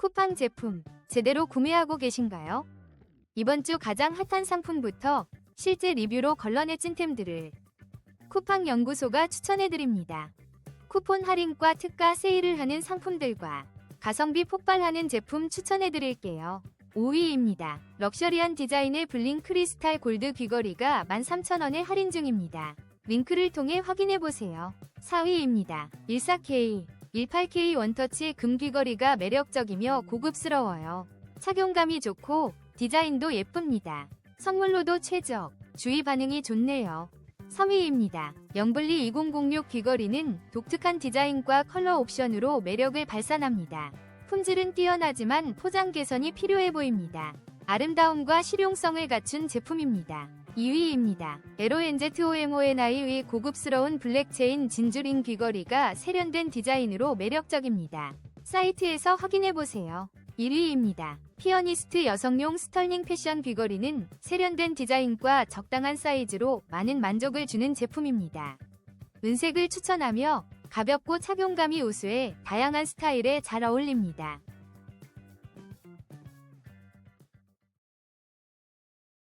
쿠팡 제품 제대로 구매하고 계신가요? 이번 주 가장 핫한 상품부터 실제 리뷰로 걸러내 찐템들을 쿠팡 연구소가 추천해드립니다. 쿠폰 할인과 특가 세일을 하는 상품들과 가성비 폭발하는 제품 추천해드릴게요. 5위입니다. 럭셔리한 디자인의 블링 크리스탈 골드 귀걸이가 13,000원에 할인 중입니다. 링크를 통해 확인해보세요. 4위입니다. 14K, 18K 원터치 금 귀걸이가 매력적이며 고급스러워요. 착용감이 좋고 디자인도 예쁩니다. 선물로도 최적, 주의 반응이 좋네요. 3위입니다. 영블리 2006 귀걸이는 독특한 디자인과 컬러 옵션으로 매력을 발산합니다. 품질은 뛰어나지만 포장 개선이 필요해 보입니다. 아름다움과 실용성을 갖춘 제품입니다. 2위입니다. LONZOMONI의 고급스러운 블랙 체인 진주링 귀걸이가 세련된 디자인으로 매력적입니다. 사이트에서 확인해보세요. 1위입니다. 피어니스트 여성용 스털링 패션 귀걸이는 세련된 디자인과 적당한 사이즈로 많은 만족을 주는 제품입니다. 은색을 추천하며 가볍고 착용감이 우수해 다양한 스타일에 잘 어울립니다.